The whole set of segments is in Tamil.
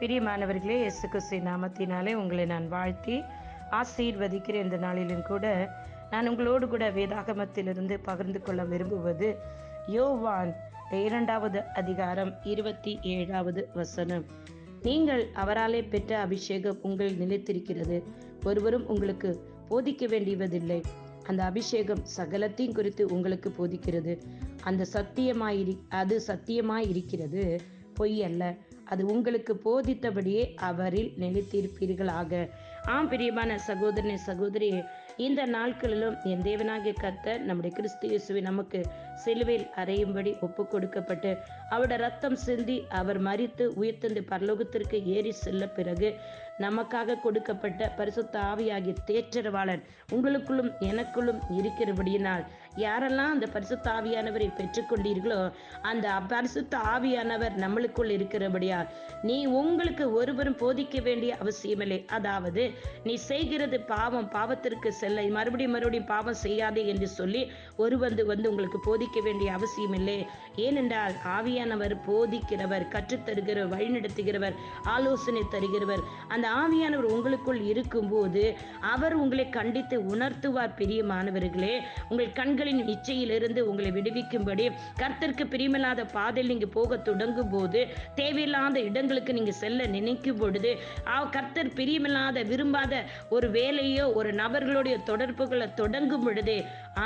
பிரியமானவர்களே இயேசு கிறிஸ்து நாமத்தினாலே உங்களை நான் வாழ்த்தி ஆசீர்வதிக்கிற இந்த நாளிலும் கூட நான் உங்களோடு கூட வேதாகமத்திலிருந்து பகிர்ந்து கொள்ள விரும்புவது யோவான் இரண்டாவது அதிகாரம் இருபத்தி ஏழாவது வசனம். நீங்கள் அவராலே பெற்ற அபிஷேகம் உங்கள் நிலைத்திருக்கிறது. ஒருவரும் உங்களுக்கு போதிக்க வேண்டியதில்லை. அந்த அபிஷேகம் சகலத்தையும் குறித்து உங்களுக்கு போதிக்கிறது. அந்த சத்தியமாயிரி அது சத்தியமாய் இருக்கிறது பொய் அல்ல. அது உங்களுக்கு போதித்தபடியே அவரில் நிலைத்திருப்பீர்களாக. ஆம் பிரியமான சகோதரனை சகோதரி இந்த நாட்களிலும் என் தேவனாகிய கர்த்தர் நம்முடைய கிறிஸ்து இயேசுவை நமக்கு சிலுவையில் அறையும்படி ஒப்பு கொடுக்கப்பட்டு அவருடைய ரத்தம் சிந்தி அவர் மறித்து உயிர்த்தந்து பரலோகத்திற்கு ஏறி செல்ல பிறகு நமக்காக கொடுக்கப்பட்ட பரிசுத்த ஆவியாகிய தேற்றரவாளன் உங்களுக்குள்ளும் எனக்குள்ளும் இருக்கிறபடியினால் யாரெல்லாம் அந்த பரிசுத்த ஆவியானவரை பெற்றுக்கொண்டீர்களோ அந்த பரிசுத்த ஆவியானவர் நம்மளுக்குள் இருக்கிறபடியா நீ உங்களுக்கு ஒருவரும் போதிக்க வேண்டிய அவசியமில்லை. அதாவது நீ செய்கிறது பாவம் பாவத்திற்கு இல்லை. மறுபடியும் மறுபடியும் பாவம் செய்யாதே என்று சொல்லி ஒரு வந்து வந்து உங்களுக்கு போதிக்க வேண்டிய அவசியம் இல்லை. ஏனென்றால் ஆவியானவர் போதிக்கிறவர் கற்றுத்தருகிறவர் வழிநடத்துகிறவர் ஆலோசனை தருகிறவர். அந்த ஆவியானவர் உங்களுக்குள் இருக்கும்போது அவர் உங்களை கண்டித்து உணர்த்துவார் பிரியமானவர்களே. உங்கள் கண்களின் இச்சையிலிருந்து உங்களை விடுவிக்கும்படி கர்த்தருக்கு பிரியமில்லாத பாதையில் நீங்கள் போக தொடங்கும் போது தேவையில்லாத இடங்களுக்கு நீங்க செல்ல நினைக்கும் பொழுது கர்த்தர் பிரியமில்லாத விரும்பாத ஒரு வேலையோ ஒரு நபர்களுடைய தொடர்புகளை தொடங்கும் பொழுதே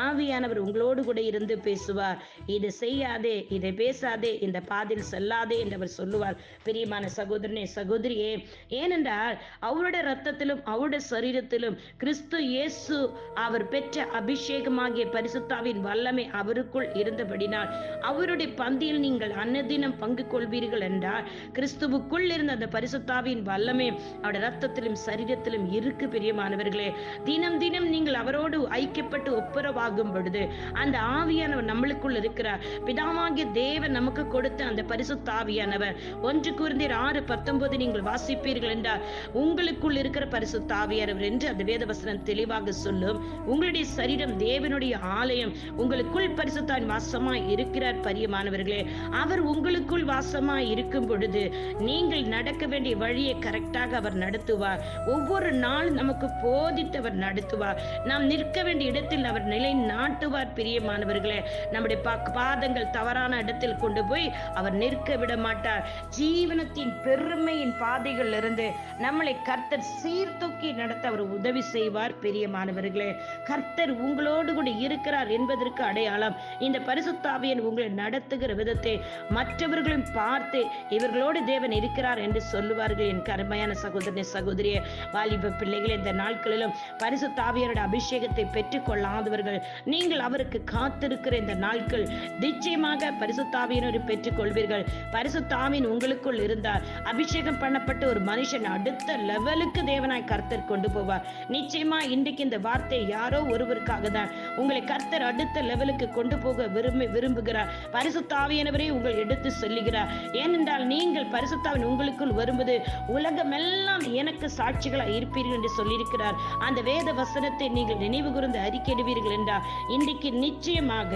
ஆவியானவர் உங்களோடு கூட இருந்து பேசுவார். இது செய்யாதே இதை பேசாதே இந்த பாதையில் செல்லாதே என்று அவர் சொல்லுவார். பிரியமான சகோதரனே சகோதரியே ஏனென்றால் அவருடைய ரத்தத்திலும் அவருடைய சரீரத்திலும் கிறிஸ்து இயேசு அவர் பெற்ற அபிஷேகமாகிய பரிசுத்தாவின் வல்லமை அவருக்குள் இருந்தபடினால் அவருடைய பந்தியில் நீங்கள் அன்னதினம் பங்கு கொள்வீர்கள் என்றால் கிறிஸ்துவுக்குள் இருந்த அந்த பரிசுத்தாவின் வல்லமை அவருடைய ரத்தத்திலும் சரீரத்திலும் இருக்கு. பிரியமானவர்களே தினம் தினம் நீங்கள் அவரோடு ஐக்கியப்பட்டு ஒப்புரவாகும் பொழுது அந்த ஆவியானவர் நம்மளுக்குள் இருக்கிறார். பிதாவாகிய தேவன் நமக்கு கொடுத்த அந்த பரிசுத்த ஆவியானவர். ஒன்று குருந்தீர் ஆறு பத்தொன்பது நீங்கள் வாசிப்பீர்கள் என்றால் உங்களுக்குள் இருக்கிற பரிசுத்த ஆவியானவர் என்று அந்த வேதவசனம் தெளிவாக சொல்லும். உங்களுடைய சரீரம் தேவனுடைய ஆலயம். உங்களுக்குள் பரிசுத்தான் வாசமாய் இருக்கிறார் பரியமானவர்களே. அவர் உங்களுக்குள் வாசமாய் இருக்கும் பொழுது நீங்கள் நடக்க வேண்டிய வழியை கரெக்டாக அவர் நடத்துவார். ஒவ்வொரு நாள் நமக்கு போதித்து அவர் நடத்துவார் நாம் நிற்க வேண்டிய இடத்தில் அவர் நிலை நாட்டுவார் பிரியமானவர்களே. நம்முடைய பாதங்கள் தவறான இடத்தில் கொண்டு போய் அவர் நிற்க விட மாட்டார். ஜீவனத்தின் பெருமையின் பாதைகள் இருந்து நம்மளை கர்த்தர் சீர்தூக்கி நடத்த அவர் உதவி செய்வார் பிரியமானவர்களே. கர்த்தர் உங்களோடு கூட இருக்கிறார் என்பதற்கு அடையாளம் இந்த பரிசுத்தாவியன் உங்களை நடத்துகிற விதத்தை மற்றவர்களும் பார்த்து இவர்களோடு தேவன் இருக்கிறார் என்று சொல்லுவார்கள். என் கருமையான சகோதரனை சகோதரிய வாலிப பிள்ளைகள் இந்த நாட்களிலும் பரிசுத்தாவியரோட அபிஷேகத்தை பெற்றுக்கொள்ளாதவர்கள். நீங்கள் அவருக்கு காத்திருக்கிற இந்த நாட்கள் நிச்சயமாக பரிசுத்தாவியினர் பெற்றுக்கொள்வீர்கள். பரிசுத்தாவின் உங்களுக்குள் இருந்தார் அபிஷேகம் பண்ணப்பட்ட ஒரு மனுஷன் அடுத்த லெவலுக்கு தேவனாய் கர்த்தர் கொண்டு போவார். நிச்சயமா இன்றைக்கு இந்த வார்த்தை யாரோ ஒருவருக்காக தான் உங்களை கர்த்தர் அடுத்த லெவலுக்கு கொண்டு போக விரும்பி விரும்புகிறார். பரிசுத்தாவியனவரை உங்கள் எடுத்து சொல்லுகிறார். ஏனென்றால் நீங்கள் பரிசுத்தாவின் உங்களுக்குள் வரும்போது உலகமெல்லாம் எனக்கு சாட்சிகளாக இருப்பீர்கள் என்று சொல்லியிருக்கிறார். அந்த வேத வசன வசனத்தை நீங்கள் நினைவு கூர்ந்து அறிக்கையிடுவீர்கள் என்றால் இன்றைக்கு நிச்சயமாக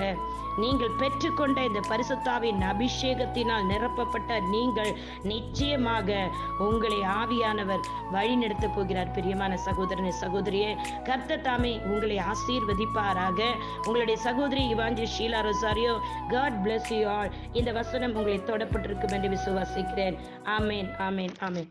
நீங்கள் பெற்றுக்கொண்ட இந்த பரிசுத்தாவின் அபிஷேகத்தினால் நிரப்பப்பட்ட நீங்கள் நிச்சயமாக உங்களை ஆவியானவர் வழிநடத்தப் போகிறார். பிரியமான சகோதரனை சகோதரியே கர்த்த தாமே உங்களை ஆசீர்வதிப்பாராக. உங்களுடைய சகோதரி Evanji Sheela Rosario God bless you all இந்த வசனம் உங்களை தொடப்பட்டிருக்கும் என்று விசுவாசிக்கிறேன். ஆமேன் ஆமேன் ஆமேன்.